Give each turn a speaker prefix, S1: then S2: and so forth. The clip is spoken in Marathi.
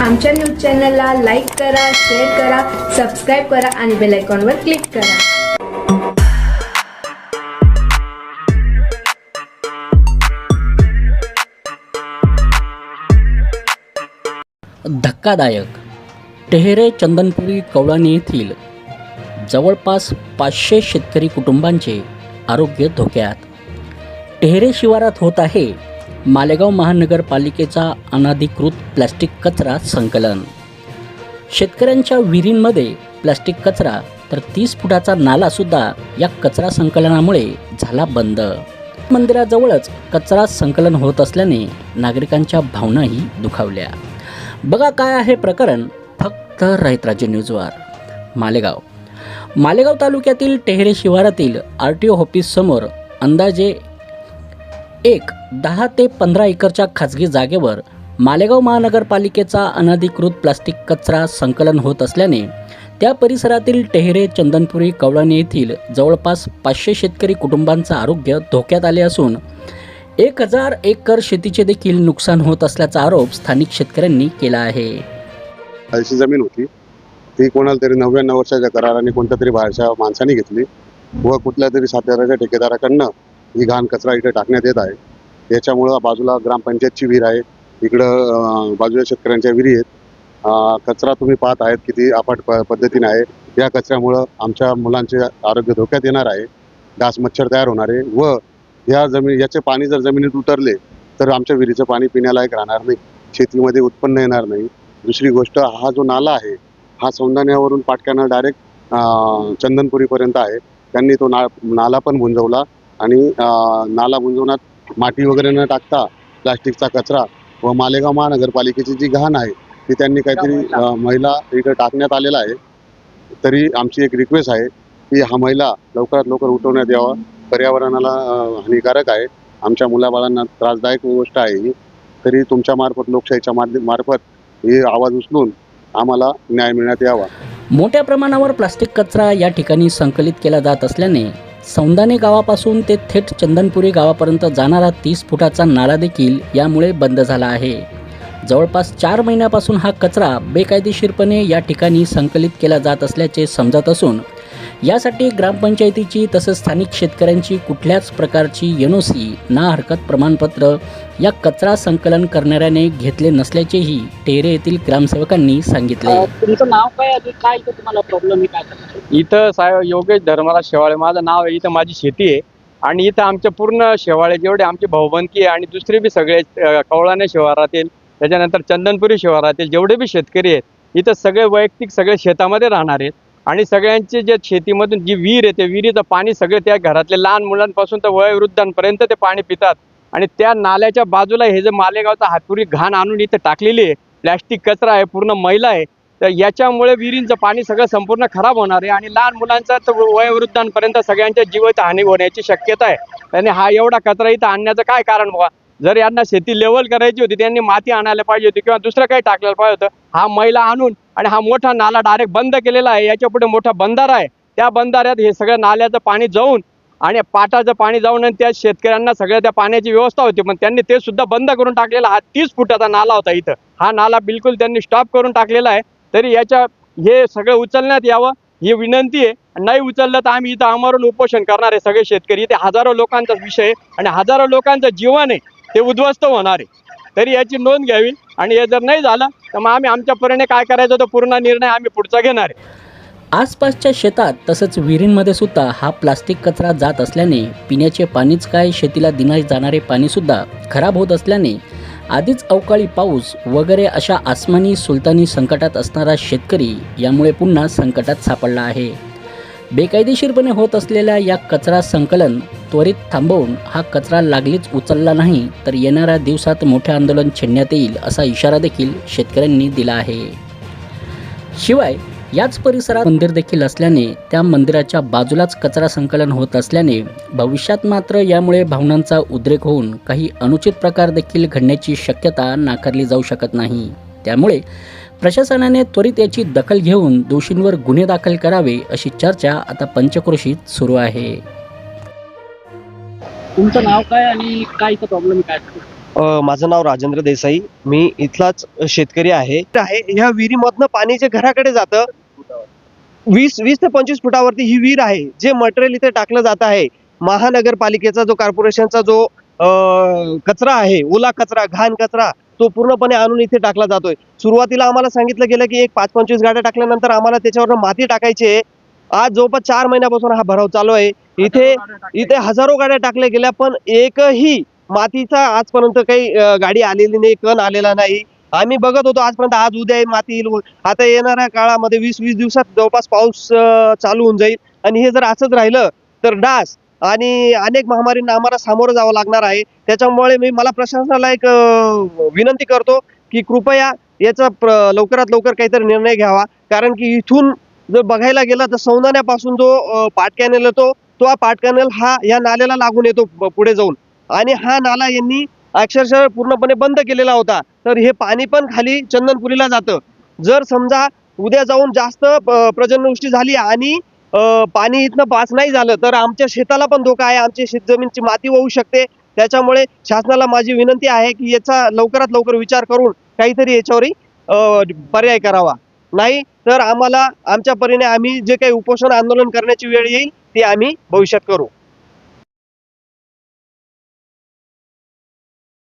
S1: आमच्या न्यूज चॅनलला लाईक करा शेअर करा सबस्क्राईब करा आणि बेल आयकॉनवर क्लिक करा.
S2: धक्कादायक. टेहरे चंदनपुरी कौळणी येथील जवळपास पाचशे शेतकरी कुटुंबांचे आरोग्य धोक्यात. टेहरे शिवारात होत आहे. मालेगाव महानगरपालिकेचा अनाधिकृत प्लॅस्टिक कचरा संकलन. शेतकऱ्यांच्या विहिरींमध्ये प्लॅस्टिक कचरा तर तीस फुटाचा नालासुद्धा या कचरा संकलनामुळे झाला बंद. मंदिराजवळच कचरा संकलन होत असल्याने नागरिकांच्या भावनाही दुखावल्या. बघा काय आहे प्रकरण फक्त रायतराजे न्यूजवर मालेगाव. मालेगाव तालुक्यातील टेहरे शिवारातील आर टी ओ ऑफिससमोर अंदाजे एक दहा ते पंधरा एकरच्या खाजगी जागेवर मालेगाव महानगरपालिकेचा अनधिकृत प्लास्टिक कचरा संकलन होत असल्याने त्या परिसरातील टेहरे चंदनपुरी कवळणी येथील जवळपास पाचशे शेतकरी कुटुंबांचं आरोग्य धोक्यात आले असून एक हजार एकर शेतीचे देखील नुकसान होत असल्याचा आरोप स्थानिक शेतकऱ्यांनी केला आहे.
S3: अशी जमीन होती. ती कोणाला तरी नव्याण्णव वर्षाच्या कराराने कोणत्या तरी बाहेरच्या माणसाने घेतली व कुठल्या तरी साताऱ्याच्या ठेकेदाराकडनं ही घाण कचरा इथे टाकण्यात येत आहे. याच्यामुळं बाजूला ग्रामपंचायतची विहीर आहे. इकडं बाजूच्या बाजूला शेतकऱ्यांच्या विहिरी आहेत. कचरा तुम्ही पाहत आहेत किती अफाट प पद्धतीने आहे. या कचऱ्यामुळं आमच्या मुलांचे आरोग्य धोक्यात येणार आहे. डास मच्छर तयार होणार आहे व या जमीन याचे पाणी जर जमिनीत उतरले तर आमच्या विहिरीचं पाणी पिण्यालायक राहणार नाही. शेतीमध्ये उत्पन्न येणार नाही. दुसरी गोष्ट हा जो नाला आहे हा सौंदाण्यावरून पाटक्यानं डायरेक्ट चंदनपुरीपर्यंत आहे. त्यांनी तो ना नाला पण बुंजवला आणि नाला बुंजवण्यात माती वगैरे न टाकता प्लास्टिकचा कचरा व मालेगाव महानगरपालिकेची जी घाण आहे ती त्यांनी काहीतरी महिला इकडे टाकण्यात आलेला आहे. तरी आमची एक रिक्वेस्ट आहे की हा महिला लवकरात लवकर उठवण्यात यावा. पर्यावरणाला हानिकारक आहे. आमच्या मुलाबाळांना त्रासदायक गोष्ट आहे ही. तरी तुमच्या मार्फत लोकशाहीच्या माध्यम मार्फत हे आवाज उचलून आम्हाला न्याय मिळण्यात यावा.
S2: मोठ्या प्रमाणावर प्लास्टिक कचरा या ठिकाणी संकलित केला जात असल्याने सौंदाने गावापासून ते थेट चंदनपुरी गावापर्यंत जाणारा तीस फुटाचा नाला देखील यामुळे बंद झाला आहे. जवळपास चार महिन्यापासून हा कचरा बेकायदेशीरपणे या ठिकाणी संकलित केला जात असल्याचे समजत असून यासाठी ग्रामपंचायतीची तसंच स्थानिक शेतकऱ्यांची कुठल्याच प्रकारची एनओसी ना हरकत प्रमाणपत्र या कचरा संकलन करणाऱ्याने घेतले नसल्याचेही टेहरे येथील ग्रामसेवकांनी सांगितले.
S4: तुमचं नाव काय आणि काय इथं तुम्हाला प्रॉब्लेम आहे काय? करणार?
S5: इथं साहेब योगेश धर्मराज शेवाळे. माझं नाव आहे इथं माझी शेती आहे. आणि इथं आमच्या पूर्ण शेवाळे जेवढे आमचे भाऊबंदकी आहे आणि दुसरे बी सगळे अं, कवळाने शिवारातील त्याच्यानंतर चंदनपुरी शिवारातील जेवढे बी शेतकरी आहेत इथं सगळे वैयक्तिक सगळे शेतामध्ये राहणार आहेत. आणि सगळ्यांचे जे शेतीमधून जी विहीर आहे ते विहिरीचं पाणी सगळे त्या घरातले लहान मुलांपासून तर वयोवृद्धांपर्यंत ते पाणी पितात. आणि त्या नाल्याच्या बाजूला हे जे मालेगावचा हातपुरी घाण आणून इथं टाकलेली आहे प्लॅस्टिक कचरा आहे पूर्ण मैला आहे तर याच्यामुळे विहिरींचं पाणी सगळं संपूर्ण खराब होणार आहे आणि लहान मुलांचा तर वयोवृद्धांपर्यंत सगळ्यांच्या जीवाची हानी होण्याची शक्यता आहे. आणि हा एवढा कचरा इथं आणण्याचं काय कारण बघा जर यांना शेती लेवल करायची होती त्यांनी माती आणायला पाहिजे होती किंवा दुसरं काही टाकलेलं पाहिजे होतं हा मैला आणून आणि हा मोठा नाला डायरेक्ट बंद केलेला आहे याच्यापुढे मोठा बंधारा आहे. त्या बंधाऱ्यात हे सगळं नाल्याचं पाणी जाऊन आणि पाटाचं पाणी जाऊन आणि त्या शेतकऱ्यांना सगळ्या त्या पाण्याची व्यवस्था होती पण त्यांनी ते सुद्धा बंद करून टाकलेला हा तीस फुटाचा नाला होता इथं. हा नाला बिलकुल त्यांनी स्टॉप करून टाकलेला आहे. तरी याच्या हे सगळं उचलण्यात यावं ही विनंती आहे. नाही उचललं तर आम्ही इथं आमरून उपोषण करणार आहे सगळे शेतकरी. इथे हजारो लोकांचा विषय आहे आणि हजारो लोकांचं जीवन आहे. ते उद्ध्वस्त होणार आहे. तरी याची नोंद घ्यावी आणि हे जर नाही झालं तर मग आम्ही आमच्या परीने काय करायचं तो पूर्ण निर्णय आम्ही पुढचा घेणार आहे.
S2: आसपासच्या शेतात तसंच विहिरींमध्ये सुद्धा हा प्लास्टिक कचरा जात असल्याने पिण्याचे पाणीच काय शेतीला दिले जाणारे पाणीसुद्धा खराब होत असल्याने आधीच अवकाळी पाऊस वगैरे अशा आसमानी सुलतानी संकटात असणारा शेतकरी यामुळे पुन्हा संकटात सापडला आहे. बेकायदेशीरपणे होत असलेल्या या कचरा संकलन त्वरित थांबवून हा कचरा लागलीच उचलला नाही तर येणाऱ्या दिवसात मोठे आंदोलन छेडण्यात येईल असा इशारा देखील शेतकऱ्यांनी दिला आहे. शिवाय याच परिसरात मंदिर देखील असल्याने त्या मंदिराच्या बाजूलाच कचरा संकलन होत असल्याने भविष्यात मात्र यामुळे भावनांचा उद्रेक होऊन काही अनुचित प्रकार देखील घडण्याची शक्यता नाकारली जाऊ शकत नाही. त्यामुळे प्रशासनाने त्वरित याची दखल घेऊन दोषींवर गुन्हे दाखल करावे अशी चर्चा आता पंचक्रोशीत सुरू आहे.
S4: तुमचं नाव काय आणि काय इथं प्रॉब्लेम काय?
S6: अ, माझं नाव राजेंद्र देसाई. मी इथलाच शेतकरी आहे. आहे. ह्या विहिरीमधनं पाणी जे घराकडे जातं वीस वीस ते पंचवीस फुटावरती ही विहीर आहे. जे मटेरियल इथे टाकलं जात आहे. महानगरपालिकेचा जो कॉर्पोरेशनचा जो अ, कचरा आहे ओला कचरा घाण कचरा तो पूर्णपणे आणून इथे टाकला जातोय. सुरुवातीला आम्हाला सांगितलं गेलं की एक पाच पंचवीस गाड्या टाकल्यानंतर आम्हाला त्याच्यावर माती टाकायची आहे. आज जवळपास चार महिन्यापासून हा भराव चालू आहे. इथे इथे हजारो गाड्या टाकल्या गेल्या पण एकही मातीचा आजपर्यंत काही गाडी आलेली नाही कण आलेला नाही. आम्ही बघत होतो आजपर्यंत आज उद्या माती येईल. आता येणाऱ्या काळामध्ये वीस वीस दिवसात जवळपास पाऊस चालू होऊन जाईल. आणि हे जर असंच राहिलं तर डास आणि अनेक महामारींना आम्हाला सामोरं जावं लागणार आहे. त्याच्यामुळे मी मला प्रशासनाला एक विनंती करतो की कृपया याचा लवकरात लवकर काहीतरी निर्णय घ्यावा. कारण की इथून जर बघायला गेलं तर सौंदाण्यापासून जो पाट कॅनल येतो तो हा पाट कॅनल हा या नाल्याला लागून येतो पुढे जाऊन. आणि हा नाला यांनी अक्षरशः पूर्णपणे बंद केलेला होता. तर हे पाणी पण खाली चंदनपुरीला जातं. जर समजा उद्या जाऊन जास्त प्रजनवृष्टी झाली आणि पाणी इथनं पास नाही झालं तर आमच्या शेताला पण धोका आहे. आमच्या शेतजमीनची माती होऊ शकते. त्याच्यामुळे शासनाला माझी विनंती आहे की याचा लवकरात लवकर विचार करून काहीतरी याच्यावरही पर्याय करावा. नाही तर आम्हाला आमच्या परीने आम्ही जे काही उपोषण आंदोलन करण्याची वेळ येईल ते आम्ही भविष्यात करू.